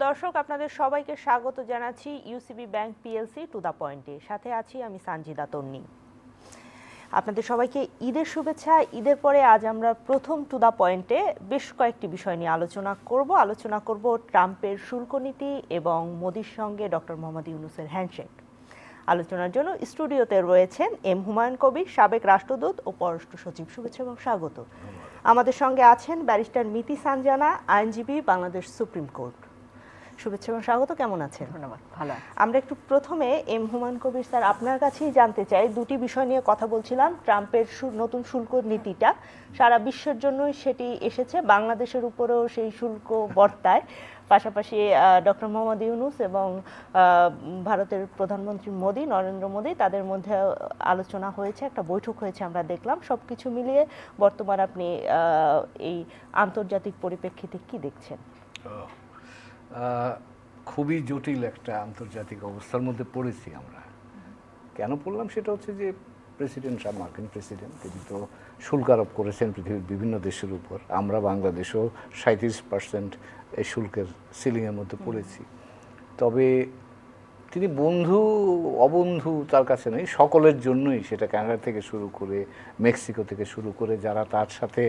প্রিয় দর্শক আপনাদের সবাইকে স্বাগত জানাচ্ছি UCB bank PLC to the পয়েন্টে সাথে আছি আমি সানজিদা তন্নি। আপনাদের সবাইকে ঈদের শুভেচ্ছা। ঈদের পরে আজ আমরা প্রথম টু দ্য পয়েন্টে বেশ কয়েকটি বিষয় নিয়ে আলোচনা করব। আলোচনা করব ট্রাম্পের শুল্ক নীতি এবং মোদির সঙ্গে ডক্টর মোহাম্মদ ইউনুসের হ্যান্ডশেক। আলোচনার জন্য স্টুডিওতে রয়েছেন এম হুমায়ুন কবির সাবেক রাষ্ট্রদূত ও পররাষ্ট্র সচিব। শুভেচ্ছা এবং স্বাগত। আমাদের সঙ্গে আছেন ব্যারিস্টার মিতি সানজানা আইনজীবী বাংলাদেশ সুপ্রিম কোর্ট। শুভেচ্ছা এবং স্বাগত। কেমন আছেন? ধন্যবাদ ভালো আমরা একটু প্রথমে এম হুমায়ুন কবির স্যার আপনার কাছেই জানতে চাই। দুটি বিষয় নিয়ে কথা বলছিলাম ট্রাম্পের নতুন শুল্ক নীতিটা। সারা বিশ্বের জন্যই সেটি এসেছে বাংলাদেশের উপরেও সেই শুল্ক বর্তায়। পাশাপাশি ডক্টর মোহাম্মদ ইউনুস এবং ভারতের প্রধানমন্ত্রী মোদী নরেন্দ্র মোদী তাদের মধ্যে আলোচনা হয়েছে একটা বৈঠক হয়েছে আমরা দেখলাম। সব কিছু মিলিয়ে বর্তমান আপনি এই আন্তর্জাতিক পরিপ্রেক্ষিতে কি দেখছেন? খুবই জটিল একটা আন্তর্জাতিক অবস্থার মধ্যে পড়েছি আমরা। কেন পড়লাম সেটা হচ্ছে যে প্রেসিডেন্ট সাহেব মার্কিন প্রেসিডেন্ট, তিনি তো শুল্ক আরোপ করেছেন পৃথিবীর বিভিন্ন দেশের উপর। আমরা বাংলাদেশেও সাঁত্রিশ পার্সেন্ট এই শুল্কের সিলিংয়ের মধ্যে পড়েছি। তবে তিনি বন্ধু, অবন্ধু তার কাছে নেই, সকলের জন্যই সেটা কানাডা থেকে শুরু করে মেক্সিকো থেকে শুরু করে যারা তার সাথে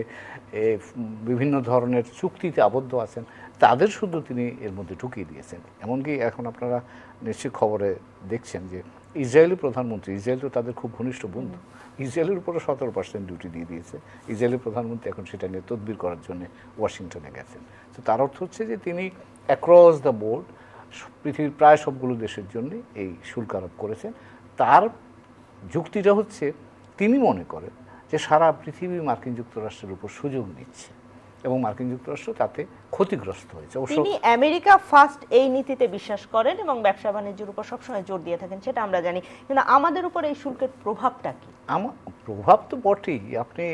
বিভিন্ন ধরনের চুক্তিতে আবদ্ধ আছেন, তাদের শুধু তিনি এর মধ্যে ঢুকিয়ে দিয়েছেন। এমনকি এখন আপনারা নিশ্চয়ই খবরে দেখছেন যে ইসরায়েলি প্রধানমন্ত্রী, ইসরায়েল তো তাদের খুব ঘনিষ্ঠ বন্ধু, ইসরায়েলের উপরে সতেরো পার্সেন্ট ডিউটি দিয়ে দিয়েছে। ইসরায়েলের প্রধানমন্ত্রী এখন সেটা নিয়ে তদবির করার জন্য ওয়াশিংটনে গেছেন। তো তার অর্থ হচ্ছে যে তিনি অ্যাক্রস দ্য বোর্ড পৃথিবীর প্রায় সবগুলো দেশের জন্য এই শুল্ক আরোপ করেছেন। তার যুক্তিটা হচ্ছে তিনি মনে করেন যে সারা পৃথিবী মার্কিন যুক্তরাষ্ট্রের উপর সুযোগ নিচ্ছে এবং মার্কিন যুক্তরাষ্ট্র তাতে ক্ষতিগ্রস্ত হয়েছে। অবশ্য তিনি আমেরিকা ফার্স্ট এই নীতিতে বিশ্বাস করেন এবং ব্যবসা বাণিজ্যের উপর সবসময় জোর দিয়ে থাকেন সেটা আমরা জানি। কিন্তু আমাদের উপর এই শুল্কের প্রভাবটা কি? আমার প্রভাব তো বটেই। আপনি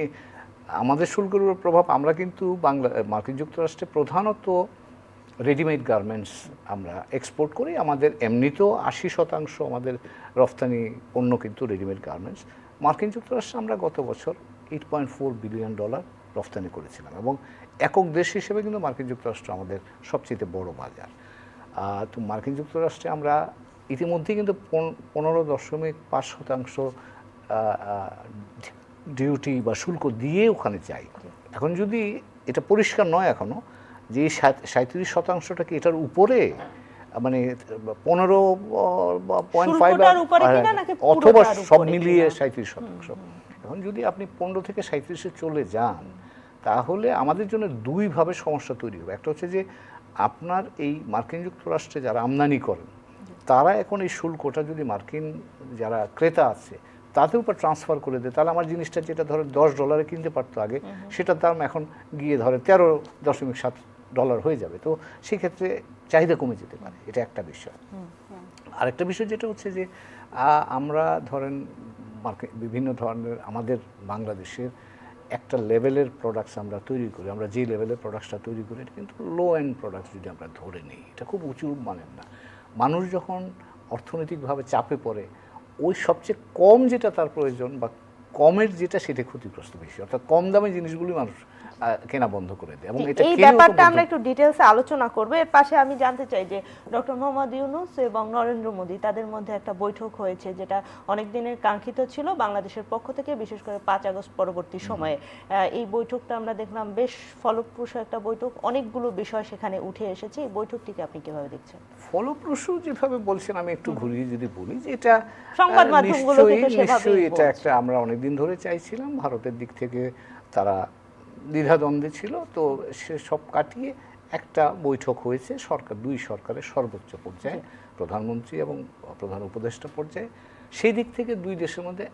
আমাদের শুল্কের উপর প্রভাব আমরা কিন্তু বাংলা মার্কিন যুক্তরাষ্ট্রে প্রধানত রেডিমেড গার্মেন্টস আমরা এক্সপোর্ট করি। আমাদের এমনিতেও আশি শতাংশ আমাদের রফতানি পণ্য কিন্তু রেডিমেড গার্মেন্টস মার্কিন যুক্তরাষ্ট্রে আমরা গত বছর eight point four billion dollar রফতানি করেছিলাম এবং একক দেশ হিসেবে কিন্তু মার্কিন যুক্তরাষ্ট্র আমাদের সবচেয়ে বড় বাজার। তো মার্কিন যুক্তরাষ্ট্রে আমরা ইতিমধ্যেই কিন্তু পনেরো দশমিক পাঁচ শতাংশ ডিউটি বা শুল্ক দিয়ে ওখানে যাই। এখন যদি এটা পরিষ্কার নয় এখনও যে এই সাঁত্রিশ শতাংশটা কি এটার উপরে? মানে পনেরো পয়েন্ট ফাইভ কিনা নাকি অথবা সব মিলিয়ে? সাঁত্রিশ শতাংশ। এখন যদি আপনি পনেরো থেকে সাঁত্রিশে চলে যান তাহলে আমাদের জন্য দুইভাবে সমস্যা তৈরি হবে। একটা হচ্ছে যে আপনার এই মার্কিন যুক্তরাষ্ট্রে যারা আমদানি করেন তারা এখন এই শুল্কটা যদি মার্কিন যারা ক্রেতা আছে তাদের উপর ট্রান্সফার করে দেয় তাহলে আমার জিনিসটা যেটা ধরে দশ ডলারে কিনতে পারতো আগে সেটার দাম এখন গিয়ে ধরে তেরো দশমিক সাত ডলার হয়ে যাবে। তো সেক্ষেত্রে চাহিদা কমে যেতে পারে এটা একটা বিষয়। আরেকটা বিষয় যেটা হচ্ছে যে আমরা ধরেন মার্কেট বিভিন্ন ধরনের আমাদের বাংলাদেশের একটা লেভেলের প্রোডাক্টস আমরা তৈরি করি। আমরা যে লেভেলের প্রোডাক্টসটা তৈরি করি এটা কিন্তু লো এন্ড প্রোডাক্টস যদি আমরা ধরে নিই এটা খুব উঁচু মানের না। মানুষ যখন অর্থনৈতিকভাবে চাপে পড়ে ওই সবচেয়ে কম যেটা তার প্রয়োজন বা কমের যেটা সেটা ক্ষতিগ্রস্ত বেশি। অর্থাৎ কম দামে জিনিসগুলি মানুষ কেনা বন্ধ করে দেয় এবং এই ব্যাপারটা আমরা একটু ডিটেলসে আলোচনা করব। এর পাশে আমি জানতে চাই যে ডক্টর মোহাম্মদ ইউনুস এবং নরেন্দ্র মোদী তাদের মধ্যে একটা বৈঠক হয়েছে যেটা অনেক দিনের কাঙ্ক্ষিত ছিল। বাংলাদেশের পক্ষ থেকে বিশেষ করে পাঁচ আগস্ট পরবর্তী সময়ে এই বৈঠকটা আমরা দেখলাম বেশ ফলপ্রসূ একটা বৈঠক। অনেকগুলো বিষয় সেখানে উঠে এসেছে। এই বৈঠকটিকে আপনি কীভাবে দেখছেন? ফলপ্রসূ যেভাবে বলছেন আমি একটু ঘুরিয়ে যদি বলি যে এটা সংবাদ মাধ্যমগুলোতে তো নিশ্চয়ই- এটা একটা আমরা অনেকদিন ধরে চাইছিলাম। ভারতের দিক থেকে তারা দ্বিধাদ্বন্দ্বে ছিল, তো সে সব কাটিয়ে একটা বৈঠক হয়েছে সরকার, দুই সরকারের সর্বোচ্চ পর্যায়ে, প্রধানমন্ত্রী এবং প্রধান উপদেষ্টা পর্যায়ে। সেই দিক থেকে দুই দেশের মধ্যে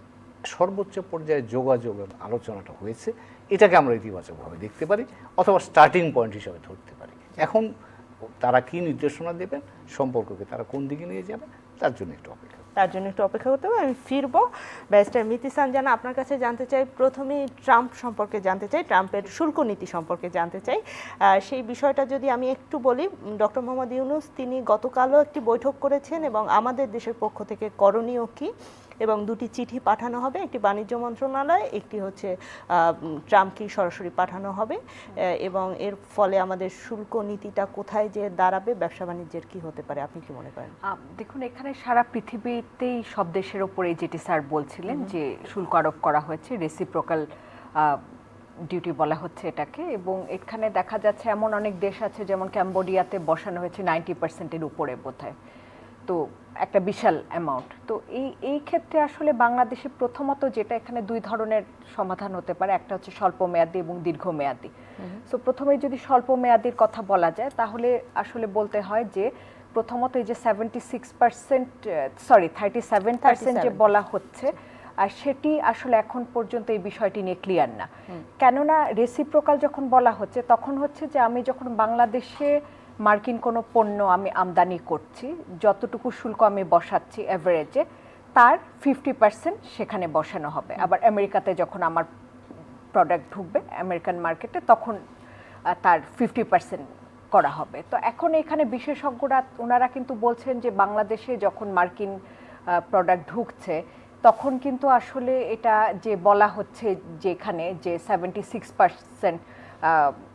সর্বোচ্চ পর্যায়ে যোগাযোগ আলোচনাটা হয়েছে। এটাকে আমরা ইতিবাচকভাবে দেখতে পারি অথবা স্টার্টিং পয়েন্ট হিসাবে ধরতে পারি। এখন তারা কি নির্দেশনা দেবেন, সম্পর্ককে তারা কোন দিকে নিয়ে যাবে, তার জন্য একটু অপেক্ষা তার জন্য একটু অপেক্ষা করতে হবে। আমি ফিরবো। ব্যারিস্টার মিতি সানজানা আপনার কাছে জানতে চাই, প্রথমে ট্রাম্প সম্পর্কে জানতে চাই, ট্রাম্পের শুল্ক নীতি সম্পর্কে জানতে চাই। সেই বিষয়টা যদি আমি একটু বলি ডক্টর মোহাম্মদ ইউনুস, তিনি গতকালও একটি বৈঠক করেছেন এবং আমাদের দেশের পক্ষ থেকে করণীয় কি? এবং দুটি চিঠি পাঠানো হবে একটি বাণিজ্য মন্ত্রণালয় একটি হচ্ছে ট্রাম্পকে সরাসরি পাঠানো হবে এবং এর ফলে আমাদের শুল্ক নীতিটা কোথায় যে দাঁড়াবে ব্যবসা বাণিজ্যের কি হতে পারে আপনি কি মনে করেন? দেখুন এখানে সারা পৃথিবীতেই সব দেশের ওপরে যেটি স্যার বলছিলেন যে শুল্ক আরোপ করা হয়েছে রেসিপ্রোকাল ডিউটি বলা হচ্ছে এটাকে এবং এখানে দেখা যাচ্ছে এমন অনেক দেশ আছে যেমন ক্যাম্বোডিয়াতে বসানো হয়েছে নাইনটি পার্সেন্টের উপরে বোধহয়। তো একটা বিশাল অ্যামাউন্ট তো এই এই ক্ষেত্রে আসলে বাংলাদেশে প্রথমত যেটা এখানে দুই ধরনের সমাধান হতে পারে একটা হচ্ছে স্বল্প মেয়াদি এবং দীর্ঘমেয়াদী। সো প্রথমে যদি স্বল্প মেয়াদির কথা বলা যায় তাহলে আসলে বলতে হয় যে প্রথমত এই যে seventy six percent sorry thirty seven percent যে বলা হচ্ছে আর সেটি আসলে এখন পর্যন্ত এই বিষয়টি নিয়ে ক্লিয়ার না। কেননা রেসিপ্রোকাল যখন বলা হচ্ছে তখন হচ্ছে যে আমি যখন বাংলাদেশে মার্কিন কোনো পণ্য আমি আমদানি করছি যতটুকু শুল্ক আমি বসাচ্ছি অ্যাভারেজে তার ফিফটি পার্সেন্ট সেখানে বসানো হবে। আবার আমেরিকাতে যখন আমার প্রোডাক্ট ঢুকবে আমেরিকান মার্কেটে তখন তার ফিফটি পার্সেন্ট করা হবে। তো এখন এখানে বিশেষজ্ঞরা ওনারা কিন্তু বলছেন যে বাংলাদেশে যখন মার্কিন প্রোডাক্ট ঢুকছে তখন কিন্তু আসলে এটা যে বলা হচ্ছে যেখানে যে সেভেন্টি সিক্স পার্সেন্ট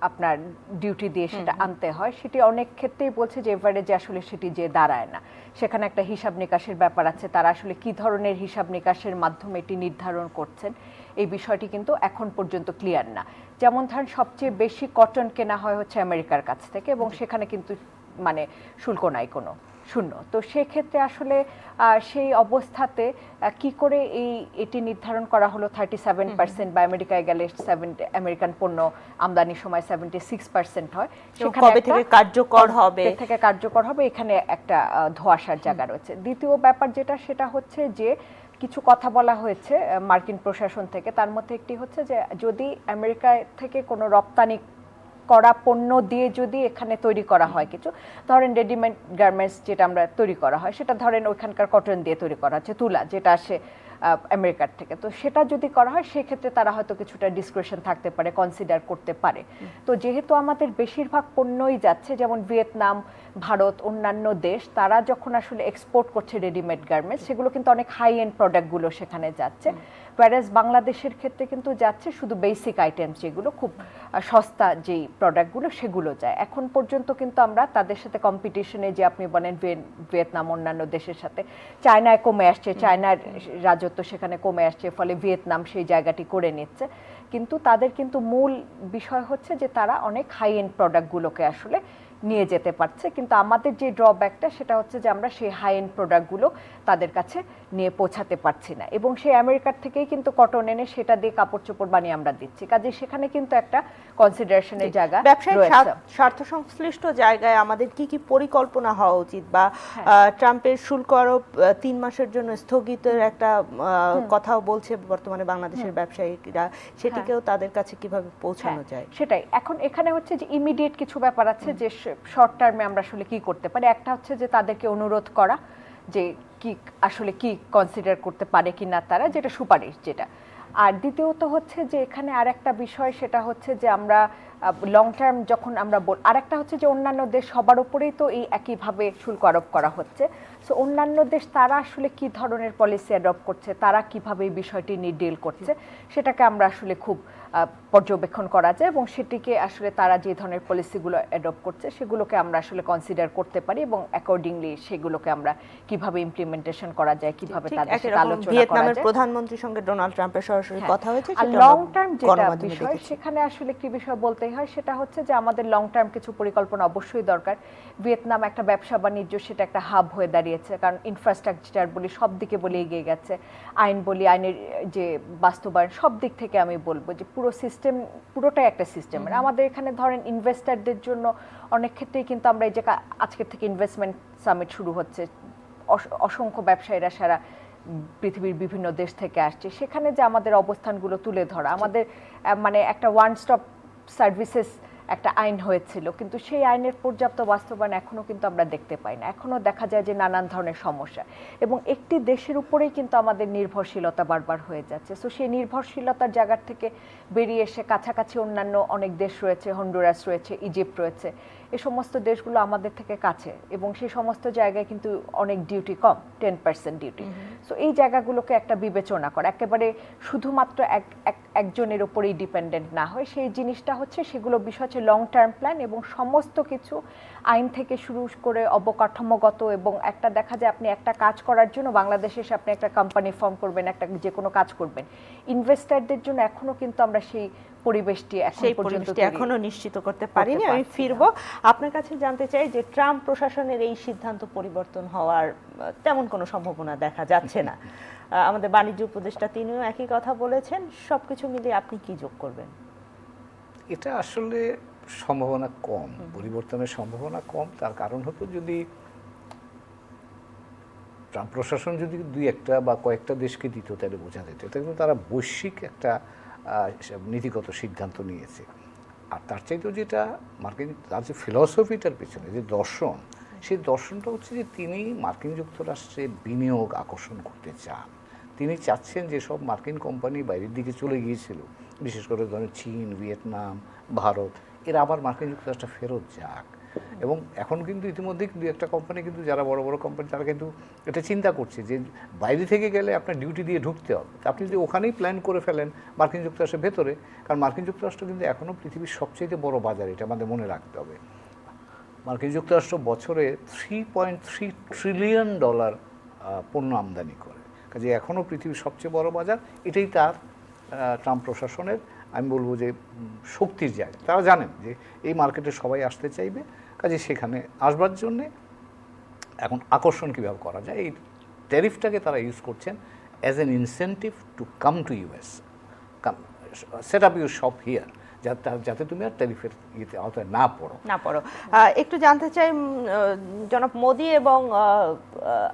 আপনার ডিউটি দিয়ে সেটা আনতে হয়। সেটি অনেক ক্ষেত্রেই বলছে যে এভারেজে আসলে সেটি যে দাঁড়ায় না। সেখানে একটা হিসাব নিকাশের ব্যাপার আছে। তারা আসলে কি ধরনের হিসাব নিকাশের মাধ্যমে এটি নির্ধারণ করছেন এই বিষয়টি কিন্তু এখন পর্যন্ত ক্লিয়ার না। যেমন ধরেন সবচেয়ে বেশি কটন কেনা হয় হচ্ছে আমেরিকার কাছ থেকে এবং সেখানে কিন্তু মানে শুল্ক নাই কোনো। শূন্য। তো সেক্ষেত্রে আসলে সেই অবস্থাতে কি করে এই এটি নির্ধারণ করা হলো? থার্টি সেভেন পার্সেন্ট বা আমেরিকায় গেলে সেভেন আমেরিকান পণ্য আমদানির সময় সেভেন্টি সিক্স পার্সেন্ট হয়। সেখানে থেকে কার্যকর হবে? থেকে কার্যকর হবে? এখানে একটা ধোঁয়াশার জায়গা রয়েছে। দ্বিতীয় ব্যাপার যেটা সেটা হচ্ছে যে কিছু কথা বলা হয়েছে মার্কিন প্রশাসন থেকে। তার মধ্যে একটি হচ্ছে যে যদি আমেরিকা থেকে কোনো রপ্তানি করা পণ্য দিয়ে যদি এখানে তৈরি করা হয় কিছু ধরেন রেডিমেড গার্মেন্টস যেটা আমরা তৈরি করা হয় সেটা ধরেন ওইখানকার কটন দিয়ে তৈরি করা হচ্ছে তুলা যেটা আসে আমেরিকার থেকে। তো সেটা যদি করা হয় সেক্ষেত্রে তারা হয়তো কিছুটা ডিসক্রিপশন থাকতে পারে কনসিডার করতে পারে। তো যেহেতু আমাদের বেশিরভাগ পণ্যই যাচ্ছে যেমন ভিয়েতনাম ভারত অন্যান্য দেশ তারা যখন আসলে এক্সপোর্ট করছে রেডিমেড গার্মেন্টস সেগুলো কিন্তু অনেক হাই এন্ড প্রোডাক্টগুলো সেখানে যাচ্ছে। প্যারেস বাংলাদেশের ক্ষেত্রে কিন্তু যাচ্ছে শুধু বেসিক আইটেম যেগুলো খুব সস্তা যেই প্রোডাক্টগুলো সেগুলো যায়। এখন পর্যন্ত কিন্তু আমরা তাদের সাথে কম্পিটিশনে যে আপনি বলেন ভিয়ে- ভিয়েতনাম অন্যান্য দেশের সাথে চায়নায় কমে আসছে চায়নার রাজত্ব সেখানে কমে আসছে ফলে ভিয়েতনাম সেই জায়গাটি করে নিচ্ছে। কিন্তু তাদের কিন্তু মূল বিষয় হচ্ছে যে তারা অনেক হাই এন্ড প্রোডাক্টগুলোকে আসলে নিয়ে যেতে পারছে। কিন্তু আমাদের যে ড্রব্যাকটা সেটা হচ্ছে যে আমরা সেই হাই এন্ড প্রোডাক্টগুলো তাদের কাছে নিয়ে পৌঁছাতে পারছি না। এবং সেই আমেরিকার থেকেই কিন্তু কটন এনে সেটা দিয়ে কাপড় চোপড় বানিয়ে আমরা দিচ্ছি। কাজে সেখানে কিন্তু একটা কনসিডারেশনের জায়গা ব্যবসায়িক স্বার্থ- সংশ্লিষ্ট জায়গায় আমাদের কি কি পরিকল্পনা হওয়া উচিত? বা হ্যাঁ। ট্রাম্পের শুল্ক আরোপ তিন মাসের জন্য স্থগিতের একটা কথাও বলছে বর্তমানে বাংলাদেশের ব্যবসায়ীরা। সেটিকেও তাদের কাছে কীভাবে পৌঁছানো হ্যাঁ, যায়? সেটাই। এখন এখানে হচ্ছে যে ইমিডিয়েট কিছু ব্যাপার আছে যে শর্ট টার্মে আমরা আসলে কি করতে পারি? একটা হচ্ছে যে তাদেরকে অনুরোধ করা যে কি আসলে কি কনসিডার করতে পারে কি না তারা, যেটা সুপারিশ যেটা। আর দ্বিতীয়ত হচ্ছে যে এখানে আরেকটা বিষয়, সেটা হচ্ছে যে আমরা লং টার্ম যখন আমরা বল, আরেকটা হচ্ছে যে অন্যান্য দেশ সবার উপরেই তো এই একইভাবে শুল্ক আরোপ করা হচ্ছে। সো অন্যান্য দেশ তারা আসলে কি ধরনের পলিসি অ্যাডপ্ট করছে, তারা কীভাবে এই বিষয়টি নিয়ে ডিল করছে, সেটাকে আমরা আসলে খুব পর্যবেক্ষণ করা যায় এবং সেটিকে আসলে তারা যে ধরনের পলিসিগুলো অ্যাডপ্ট করছে সেগুলোকে আমরা আসলে কনসিডার করতে পারি এবং অ্যাকর্ডিংলি সেগুলোকে আমরা কীভাবে ইমপ্লিমেন্টেশন করা যায় কীভাবে তাদের সাথে আলোচনা করা ভিয়েতনামের প্রধানমন্ত্রীর সঙ্গে ডোনাল্ড ট্রাম্পের সরাসরি হ্যাঁ। কথা হয়েছে আর লং টার্ম যেটা বিষয় সেখানে আসলে একটি বিষয় বলতেই হয় সেটা হচ্ছে যে আমাদের লং টার্ম কিছু পরিকল্পনা অবশ্যই দরকার। ভিয়েতনাম একটা ব্যবসা বাণিজ্য সেটা একটা হাব হয়ে দাঁড়িয়েছে কারণ ইনফ্রাস্ট্রাকচার বলি সব দিকে বলে এগিয়ে গেছে। আইন বলি আইনের যে বাস্তবায়ন সব দিক থেকে আমি বলব যে পুরো সিস্টেম পুরোটাই একটা সিস্টেম মানে আমাদের এখানে ধরেন ইনভেস্টারদের জন্য অনেক ক্ষেত্রেই কিন্তু আমরা এই যে আজকের থেকে ইনভেস্টমেন্ট সামিট শুরু হচ্ছে। অস- অসংখ্য ব্যবসায়ীরা সারা পৃথিবীর বিভিন্ন দেশ থেকে আসছে। সেখানে যে আমাদের অবস্থানগুলো তুলে ধরা আমাদের মানে একটা ওয়ান স্টপ সার্ভিসেস একটা আইন হয়েছিল, কিন্তু সেই আইনের পর্যাপ্ত বাস্তবায়ন এখনও কিন্তু আমরা দেখতে পাই না। এখনও দেখা যায় যে নানান ধরনের সমস্যা। এবং একটি দেশের উপরেই কিন্তু আমাদের নির্ভরশীলতা বারবার হয়ে যাচ্ছে। সো সেই নির্ভরশীলতার জায়গার থেকে বেরিয়ে এসে কাছাকাছি অন্যান্য অনেক দেশ রয়েছে হন্ডুরাস রয়েছে ইজিপ্ট রয়েছে। এই সমস্ত দেশগুলো আমাদের থেকে কাছে এবং সেই সমস্ত জায়গায় কিন্তু অনেক ডিউটি কম টেন পার্সেন্ট ডিউটি সো এই জায়গাগুলোকে একটা বিবেচনা করা। একেবারে শুধুমাত্র এক এক- একজনের উপরেই ডিপেন্ডেন্ট না হয়। সেই জিনিসটা হচ্ছে সেগুলো বিষয় হচ্ছে লং টার্ম প্ল্যান এবং সমস্ত কিছু আইন থেকে শুরু করে অবকাঠামোগত এবং একটা দেখা যায় আপনি একটা কাজ করার জন্য বাংলাদেশে এসে আপনি একটা কোম্পানি ফর্ম করবেন একটা যে কোনো কাজ করবেন। ইনভেস্টারদের জন্য এখনও কিন্তু আমরা সেই পরিবেশটি এখন সেই পর্যন্ত পরিবেশটি এখনও নিশ্চিত করতে পারিনি আমি ফিরবো। আপনার কাছে জানতে চাই যে ট্রাম্প প্রশাসনের এই সিদ্ধান্ত পরিবর্তন হওয়ার তেমন কোনো সম্ভাবনা দেখা যাচ্ছে না। আমাদের বাণিজ্য উপদেষ্টা তিনিও একই কথা বলেছেন। সবকিছু মিলিয়ে আপনি কি যোগ করবেন? এটা আসলে সম্ভাবনা কম পরিবর্তনের সম্ভাবনা কম। তার কারণ হতো যদি ট্রাম্প প্রশাসন যদি দুই একটা বা কয়েকটা দেশকে দিত তাহলে বোঝা যেত। এটা কিন্তু তারা বৈশ্বিক একটা নীতিগত সিদ্ধান্ত নিয়েছে। আর তার চাইতেও যেটা মার্কিন, তার যে ফিলসফিটার পেছনে যে দর্শন সেই দর্শনটা হচ্ছে যে তিনি মার্কিন যুক্তরাষ্ট্রে বিনিয়োগ আকর্ষণ করতে চান। তিনি চাচ্ছেন যে সব মার্কিন কোম্পানি বাইরের দিকে চলে গিয়েছিল, বিশেষ করে ধরেন চীন, ভিয়েতনাম, ভারত, এরা আবার মার্কিন যুক্তরাষ্ট্রে ফেরত যাক। এবং এখন কিন্তু ইতিমধ্যে দু একটা কোম্পানি কিন্তু যারা বড় বড় কোম্পানি তারা কিন্তু এটা চিন্তা করছে যে বাইরে থেকে গেলে আপনার ডিউটি দিয়ে ঢুকতে হবে। আপনি যদি ওখানেই প্ল্যান করে ফেলেন মার্কিন যুক্তরাষ্ট্রের ভেতরে, কারণ মার্কিন যুক্তরাষ্ট্র কিন্তু এখনও পৃথিবীর সবচেয়ে বড় বাজার, এটা আমাদের মনে রাখতে হবে। মার্কিন যুক্তরাষ্ট্র বছরে three point three trillion dollar পণ্য আমদানি করে। কাজে এখনও পৃথিবীর সবচেয়ে বড় বাজার, এটাই তার ট্রাম্প প্রশাসনের আমি বলব যে, শক্তির জায়গা। তারা জানেন যে, এই মার্কেটে সবাই আসতে চাইবে, কাজে সেখানে আসবার জন্যে এখন আকর্ষণ কীভাবে করা যায়, এই ট্যারিফটাকে তারা ইউজ করছেন as an incentive to come to US come set up your shop here যাতে তুমি আর ট্যারিফের ইয়েতে আওতায় না পড়ো। না পড়ো। একটু জানতে চাই জনাব মোদি এবং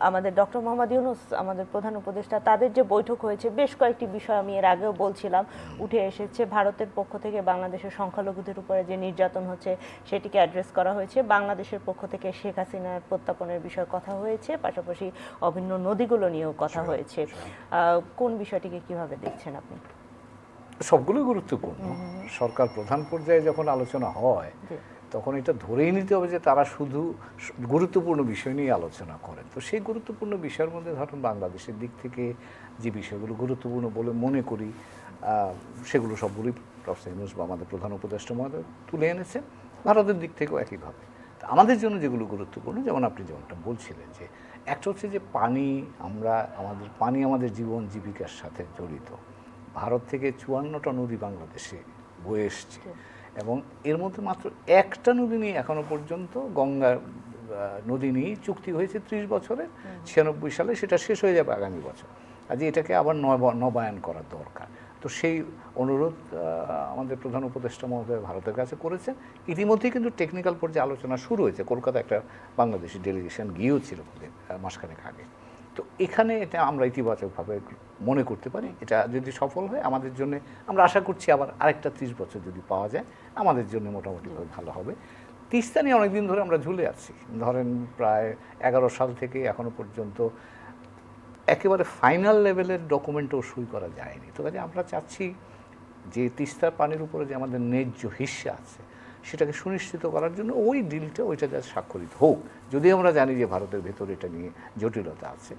আমাদের ডক্টর মোহাম্মদ ইউনুস আমাদের প্রধান উপদেষ্টা তাদের যে বৈঠক হয়েছে বেশ কয়েকটি বিষয় আমি এর আগেও বলছিলাম উঠে এসেছে। ভারতের পক্ষ থেকে বাংলাদেশের সংখ্যালঘুদের উপরে যে নির্যাতন হচ্ছে সেটিকে অ্যাড্রেস করা হয়েছে। বাংলাদেশের পক্ষ থেকে শেখ হাসিনার প্রত্যাপনের বিষয়ে কথা হয়েছে। পাশাপাশি অভিন্ন নদীগুলো নিয়েও কথা হয়েছে। কোন বিষয়টিকে কীভাবে দেখছেন আপনি? সবগুলোই গুরুত্বপূর্ণ। সরকার প্রধান পর্যায়ে যখন আলোচনা হয় তখন এটা ধরেই নিতে হবে যে তারা শুধু গুরুত্বপূর্ণ বিষয় নিয়ে আলোচনা করেন। তো সেই গুরুত্বপূর্ণ বিষয়ের মধ্যে ধরুন বাংলাদেশের দিক থেকে যে বিষয়গুলো গুরুত্বপূর্ণ বলে মনে করি সেগুলো সবগুলোই প্রফেসর ইউনুস বা আমাদের প্রধান উপদেষ্টা মহোদয় তুলে এনেছেন। ভারতের দিক থেকেও একইভাবে। আমাদের জন্য যেগুলো গুরুত্বপূর্ণ যেমন আপনি যেমনটা বলছিলেন যে একটা হচ্ছে যে পানি আমরা আমাদের পানি আমাদের জীবন জীবিকার সাথে জড়িত। ভারত থেকে চুয়ান্নটা নদী বাংলাদেশে বয়ে এসছে। এবং এর মধ্যে মাত্র একটা নদী নিয়ে এখনও পর্যন্ত গঙ্গা নদী নিয়ে চুক্তি হয়েছে ত্রিশ বছরে ছিয়ানব্বই সালে সেটা শেষ হয়ে যাবে আগামী বছর। আজ এটাকে আবার নবায়ন করা দরকার। তো সেই অনুরোধ আমাদের প্রধান উপদেষ্টা মহোদয় ভারতের কাছে করেছেন। ইতিমধ্যেই কিন্তু টেকনিক্যাল পর্যায়ে আলোচনা শুরু হয়েছে। কলকাতা একটা বাংলাদেশি ডেলিগেশন গিয়েও ছিল মাসখানেক আগে। তো এখানে এটা আমরা ইতিবাচকভাবে মনে করতে পারি। এটা যদি সফল হয়, আমাদের জন্য আমরা আশা করছি আবার আরেকটা ত্রিশ বছর যদি পাওয়া যায়, আমাদের জন্য মোটামুটিভাবে ভালো হবে। তিস্তা নিয়ে অনেকদিন ধরে আমরা ঝুলে আছি। ধরেন প্রায় এগারো সাল থেকে এখনও পর্যন্ত একেবারে ফাইনাল লেভেলের ডকুমেন্টও সই করা যায়নি। তো কাজে আমরা চাচ্ছি যে তিস্তার পানির উপরে যে আমাদের ন্যায্য হিস্সা আছে সেটাকে সুনিশ্চিত করার জন্য ওই ডিলটা ওইটা যাতে স্বাক্ষরিত হোক। যদি আমরা জানি যে ভারতের ভেতরে এটা নিয়ে জটিলতা আছে।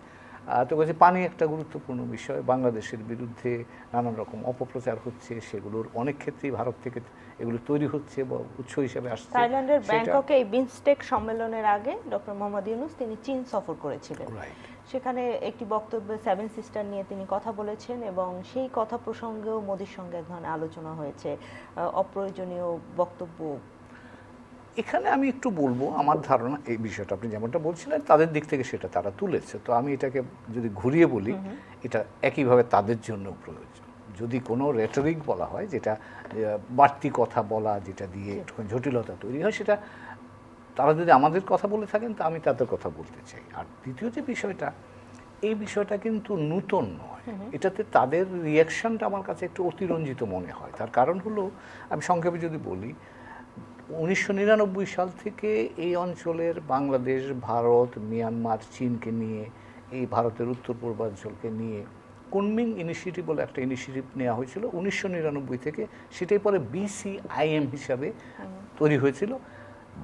তো কাজে পানি একটা গুরুত্বপূর্ণ বিষয়। বাংলাদেশের বিরুদ্ধে নানান রকম অপপ্রচার হচ্ছে সেগুলোর অনেক ক্ষেত্রেই ভারত থেকে এগুলো তৈরি হচ্ছে বা উৎস হিসেবে আসছে। থাইল্যান্ডের ব্যাংককে এই বিনস্টেক সম্মেলনের আগে ডক্টর মোহাম্মদ ইউনুস তিনি চীন সফর করেছিলেন। Right. সেখানে একটি বক্তব্যে সেভেন সিস্টার নিয়ে তিনি কথা বলেছেন এবং সেই কথা প্রসঙ্গেও মোদির সঙ্গে এক ধরনের আলোচনা হয়েছে। অপ্রয়োজনীয় বক্তব্য। এখানে আমি একটু বলব আমার ধারণা এই বিষয়টা আপনি যেমনটা বলছিলেন তাদের দিক থেকে সেটা তারা তুলেছে। তো আমি এটাকে যদি ঘুরিয়ে বলি এটা একইভাবে তাদের জন্য প্রয়োজন। যদি কোনো রেটরিক বলা হয় যেটা বাড়তি কথা বলা যেটা দিয়ে জটিলতা তৈরি হয় সেটা তারা যদি আমাদের কথা বলে থাকেন তা আমি তাদের কথা বলতে চাই। আর দ্বিতীয় যে বিষয়টা এই বিষয়টা কিন্তু নূতন নয়। এটাতে তাদের রিয়াকশনটা আমার কাছে একটু অতিরঞ্জিত মনে হয়। তার কারণ হলো আমি সংক্ষেপে যদি বলি উনিশশো নিরানব্বই সাল থেকে এই অঞ্চলের বাংলাদেশ ভারত মিয়ানমার চীনকে নিয়ে এই ভারতের উত্তর পূর্বাঞ্চলকে নিয়ে কুনমিং ইনিশিয়েটিভ বলে একটা ইনিশিয়েটিভ নেওয়া হয়েছিল। উনিশশো নিরানব্বই থেকে সেটাই পরে বিসিআইএম হিসাবে তৈরি হয়েছিল।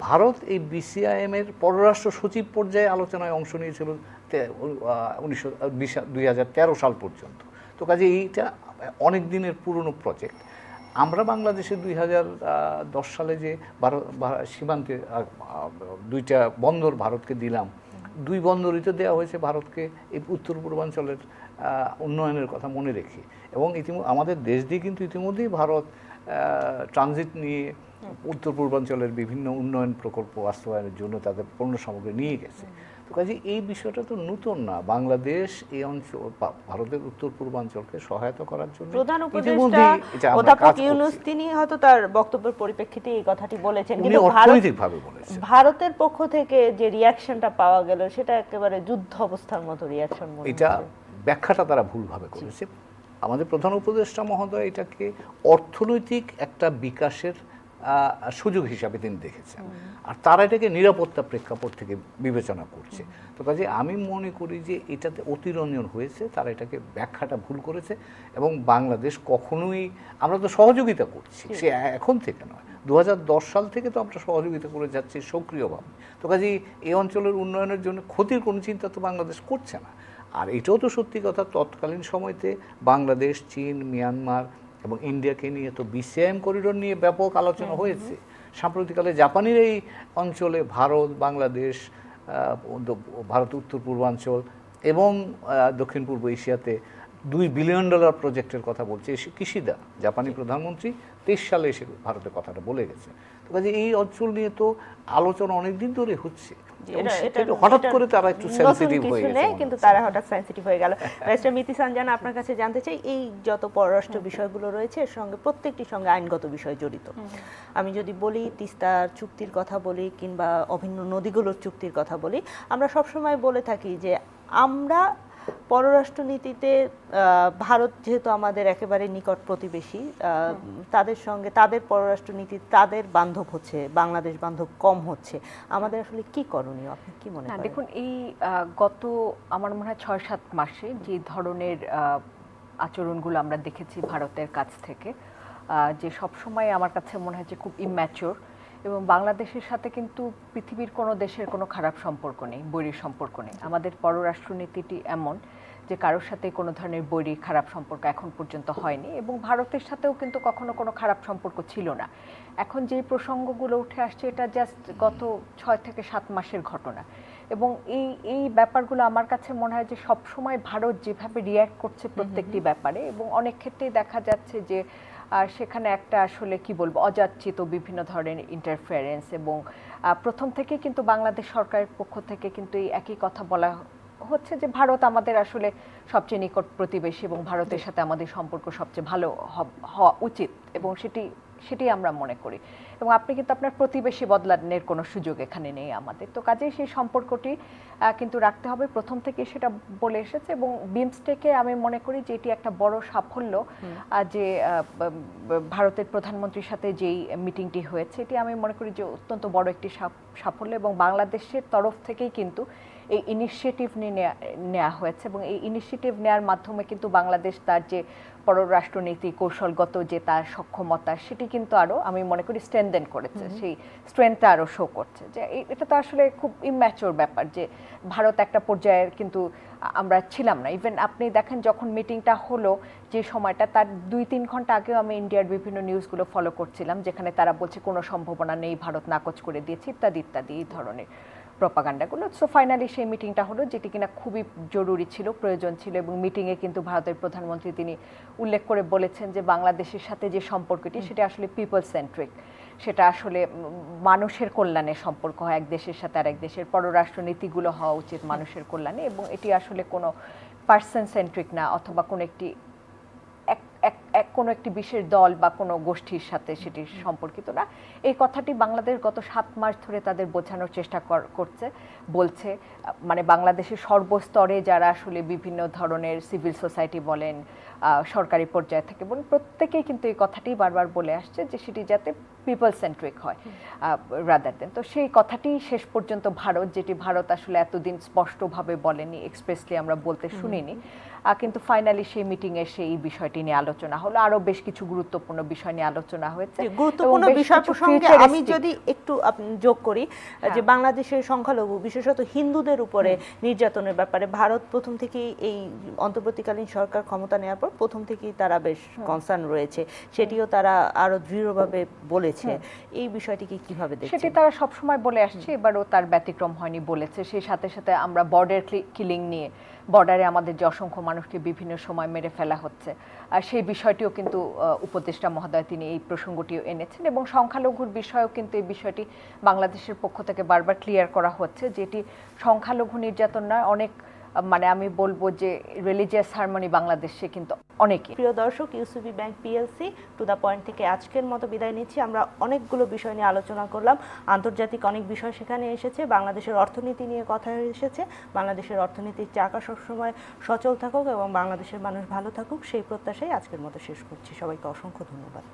ভারত এই বিসিআইএম এর পররাষ্ট্র সচিব পর্যায়ে আলোচনায় অংশ নিয়েছিল উনিশশো দুই সাল পর্যন্ত। তো কাজে এইটা অনেক দিনের পুরনো প্রজেক্ট আমরা বাংলাদেশে দুই হাজার দশ সালে যে ভারত সীমান্তে দুইটা বন্দর ভারতকে দিলাম, দুই বন্দরই তো দেওয়া হয়েছে ভারতকে এই উত্তর পূর্বাঞ্চলের উন্নয়নের কথা মনে রেখে। এবং ইতিমধ্যে, আমাদের দেশ দিয়ে কিন্তু ইতিমধ্যেই ভারত ট্রানজিট নিয়ে উত্তর পূর্বাঞ্চলের বিভিন্ন উন্নয়ন প্রকল্প বাস্তবায়নের জন্য তাদের পণ্য সামগ্রী নিয়ে গেছে। তো কাজে এই বিষয়টা তো নতুন না। বাংলাদেশ এই অঞ্চল ভারতের উত্তর পূর্বাঞ্চলকে সহায়তা করার জন্য প্রধান উপদেষ্টা অধ্যাপক ইউনুস তিনি হয়তো তার বক্তব্যের পরিপ্রেক্ষিতে এই কথাটি বলেছেন কিন্তু অর্থনৈতিকভাবে বলেছেন। ভারতের পক্ষ থেকে যে রিয়াকশনটা পাওয়া গেল সেটা একেবারে যুদ্ধ অবস্থার মতো রিয়াকশন মনে এটা ব্যাখ্যাটা তারা ভুলভাবে করেছে। আমাদের প্রধান উপদেষ্টা মহোদয় এটাকে অর্থনৈতিক একটা বিকাশের সুযোগ হিসাবে তিনি দেখেছেন। আর তারা এটাকে নিরাপত্তা প্রেক্ষাপট থেকে বিবেচনা করছে। তো কাজে আমি মনে করি যে এটাতে অতিরঞ্জন হয়েছে তারা এটাকে ব্যাখ্যাটা ভুল করেছে এবং বাংলাদেশ কখনোই আমরা তো সহযোগিতা করছি সে এখন থেকে নয়। দু সাল থেকে তো আমরা সহযোগিতা করে যাচ্ছি সক্রিয়ভাবে তো কাজেই এই অঞ্চলের উন্নয়নের জন্য ক্ষতির কোনো চিন্তা তো বাংলাদেশ করছে না। আর এটাও তো সত্যি কথা তৎকালীন সময়তে বাংলাদেশ চীন মিয়ানমার এবং ইন্ডিয়াকে নিয়ে তো বিসিএম করিডোর নিয়ে ব্যাপক আলোচনা হয়েছে। সাম্প্রতিককালে জাপানের এই অঞ্চলে ভারত বাংলাদেশ ভারত উত্তর পূর্বাঞ্চল এবং দক্ষিণ পূর্ব এশিয়াতে দুই বিলিয়ন ডলার প্রজেক্টের কথা বলছে কিশিদা জাপানি প্রধানমন্ত্রী। তেইশ সালে এসে ভারতের কথাটা বলে গেছে। তো কাজে এই অঞ্চল নিয়ে তো আলোচনা অনেক দিন ধরে হচ্ছে। হঠাৎ করে তারা একটু সেন্সিটিভ হয়ে গেছে কিন্তু তারা হঠাৎ সেন্সিটিভ হয়ে গেল। ব্যারিস্টার মিতি সানজানা আপনার কাছে জানতে চাই এই যত পররাষ্ট্র বিষয়গুলো রয়েছে এর সঙ্গে প্রত্যেকটির সঙ্গে আইনগত বিষয় জড়িত। আমি যদি বলি তিস্তার চুক্তির কথা বলি কিংবা অভিন্ন নদীগুলোর চুক্তির কথা বলি আমরা সবসময় বলে থাকি যে আমরা পররাষ্ট্রনীতিতে আহ, ভারত যেহেতু আমাদের একেবারে নিকট প্রতিবেশী আহ, তাদের সঙ্গে তাদের পররাষ্ট্রনীতি তাদের বান্ধব হচ্ছে বাংলাদেশ বান্ধব কম হচ্ছে। আমাদের আসলে কি করণীয়? আপনি কি মনে করেন? দেখুন এই গত আমার মনে হয় ছয় সাত মাসে যে ধরনের আহ, আচরণগুলো আমরা দেখেছি ভারতের কাছ থেকে আহ, যে সবসময় আমার কাছে মনে হয় যে খুব ইম্যাচিওর এবং বাংলাদেশের সাথে কিন্তু পৃথিবীর কোনো দেশের কোনো খারাপ সম্পর্ক নেই বৈরী সম্পর্ক নেই। আমাদের পররাষ্ট্রনীতিটি এমন যে কারোর সাথে কোনো ধরনের বৈরী খারাপ সম্পর্ক এখন পর্যন্ত হয়নি এবং ভারতের সাথেও কিন্তু কখনো কোনো খারাপ সম্পর্ক ছিল না। এখন যে প্রসঙ্গগুলো উঠে আসছে এটা জাস্ট গত ছয় থেকে সাত মাসের ঘটনা। এবং এই এই ব্যাপারগুলো আমার কাছে মনে হয় যে সবসময় ভারত যেভাবে রিয়্যাক্ট করছে প্রত্যেকটি ব্যাপারে এবং অনেক ক্ষেত্রেই দেখা যাচ্ছে যে আর সেখানে একটা আসলে কি বলব অযাচিত বিভিন্ন ধরনের ইন্টারফারেন্স এবং প্রথম থেকে কিন্তু বাংলাদেশ সরকারের পক্ষ থেকে কিন্তু এই একই কথা বলা হচ্ছে যে ভারত আমাদের আসলে সবচেয়ে নিকট প্রতিবেশী এবং ভারতের সাথে আমাদের সম্পর্ক সবচেয়ে ভালো হওয়া উচিত এবং সেটি সেটি আমরা মনে করি। এবং আপনি কিন্তু আপনার প্রতিবেশী বদলানোর কোনো সুযোগ এখানে নেই আমাদের। তো কাজেই সেই সম্পর্কটি কিন্তু রাখতে হবে। প্রথম থেকে সেটা বলে এসেছে এবং বিমস্টেকে আমি মনে করি যে এটি একটা বড় সাফল্য যে ভারতের প্রধানমন্ত্রীর সাথে যেই মিটিংটি হয়েছে এটি আমি মনে করি যে অত্যন্ত বড় একটি সাফ- সাফল্য এবং বাংলাদেশের তরফ থেকেই কিন্তু এই ইনিশিয়েটিভ নিয়ে নেয়া- নেওয়া হয়েছে এবং এই ইনিশিয়েটিভ নেওয়ার মাধ্যমে কিন্তু বাংলাদেশ তার যে পররাষ্ট্রনীতি কৌশলগত যে তার সক্ষমতা সেটি কিন্তু আরও আমি মনে করি স্ট্রেনদেন করেছে। সেই স্ট্রেংথটা আরও শো করছে যে এটা তো আসলে খুব ইম্যাচিওর ব্যাপার যে ভারত একটা পর্যায়ের কিন্তু আমরা ছিলাম না। ইভেন আপনি দেখেন যখন মিটিংটা হলো যে সময়টা তার দুই তিন ঘণ্টা আগেও আমি ইন্ডিয়ার বিভিন্ন নিউজগুলো ফলো করছিলাম যেখানে তারা বলছে কোনো সম্ভাবনা নেই ভারত নাকচ করে দিয়েছে ইত্যাদি ইত্যাদি এই ধরনের। প্রপাগান্ডাগুলো সো ফাইনালি সেই মিটিংটা হলো যেটি কিনা খুবই জরুরি ছিল প্রয়োজন ছিল এবং মিটিংয়ে কিন্তু ভারতের প্রধানমন্ত্রী তিনি উল্লেখ করে বলেছেন যে বাংলাদেশের সাথে যে সম্পর্কটি সেটা আসলে পিপল সেন্ট্রিক সেটা আসলে মানুষের কল্যাণে সম্পর্ক হয় এক দেশের সাথে আরেক দেশের। পররাষ্ট্র নীতিগুলো হওয়া উচিত মানুষের কল্যাণে এবং এটি আসলে কোনো পার্সন সেন্ট্রিক না অথবা কোনো একটি এক এক এক কোনো একটি বিশেষ দল বা কোনো গোষ্ঠীর সাথে সেটি সম্পর্কিত না। এই কথাটি বাংলাদেশ গত সাত মাস ধরে তাদের বোঝানোর চেষ্টা কর- করছে বলছে। মানে বাংলাদেশের সর্বস্তরে যারা আসলে বিভিন্ন ধরনের সিভিল সোসাইটি বলেন সরকারি পর্যায় থেকে বলেন প্রত্যেকেই কিন্তু এই কথাটি বারবার বলে আসছে যে সেটি যাতে পিপল সেন্ট্রিক হয় রাদার দেন তো সেই কথাটি শেষ পর্যন্ত ভারত যেটি ভারত আসলে এতদিন স্পষ্টভাবে বলেনি এক্সপ্রেসলি আমরা বলতে শুনিনি কিন্তু ফাইনালি সেই মিটিংয়ে সেই বিষয়টি নিয়ে আলোচনা আলোচনা হলো আরও বেশ কিছু গুরুত্বপূর্ণ বিষয় নিয়ে আলোচনা হয়েছে। গুরুত্বপূর্ণ বিষয় প্রসঙ্গে আমি যদি একটু যোগ করি যে বাংলাদেশের সংখ্যালঘু বিশেষত হিন্দুদের উপরে নির্যাতনের ব্যাপারে ভারত প্রথম থেকেই এই অন্তর্বর্তীকালীন সরকার ক্ষমতা নেওয়ার পর প্রথম থেকেই তারা বেশ কনসার্ন রয়েছে। সেটিও তারা আরও দৃঢ়ভাবে বলেছে। এই বিষয়টিকে কীভাবে সেটি তারা সবসময় বলে আসছে এবারও তার ব্যতিক্রম হয়নি বলেছে। সেই সাথে সাথে আমরা বর্ডার কিলিং নিয়ে বর্ডারে আমাদের যে অসংখ্য মানুষকে বিভিন্ন সময় মেরে ফেলা হচ্ছে। আর সেই বিষয়টিও কিন্তু উপদেষ্টা মহোদয় তিনি এই প্রসঙ্গটিও এনেছেন এবং সংখ্যালঘুর বিষয়েও কিন্তু এই বিষয়টি বাংলাদেশের পক্ষ থেকে বারবার ক্লিয়ার করা হচ্ছে যেটি সংখ্যালঘু নির্যাতন নয়, অনেক মানে আমি বলব যে রিলিজিয়াস হারমোনি বাংলাদেশে কিন্তু অনেকই। প্রিয় দর্শক UCB bank PLC to the point থেকে আজকের মতো বিদায় নিচ্ছি। আমরা অনেকগুলো বিষয় নিয়ে আলোচনা করলাম। আন্তর্জাতিক অনেক বিষয় সেখানে এসেছে। বাংলাদেশের অর্থনীতি নিয়ে কথা এসেছে। বাংলাদেশের অর্থনীতির চাকা সবসময় সচল থাকুক এবং বাংলাদেশের মানুষ ভালো থাকুক। সেই প্রত্যাশাই আজকের মতো শেষ করছি। সবাইকে অসংখ্য ধন্যবাদ।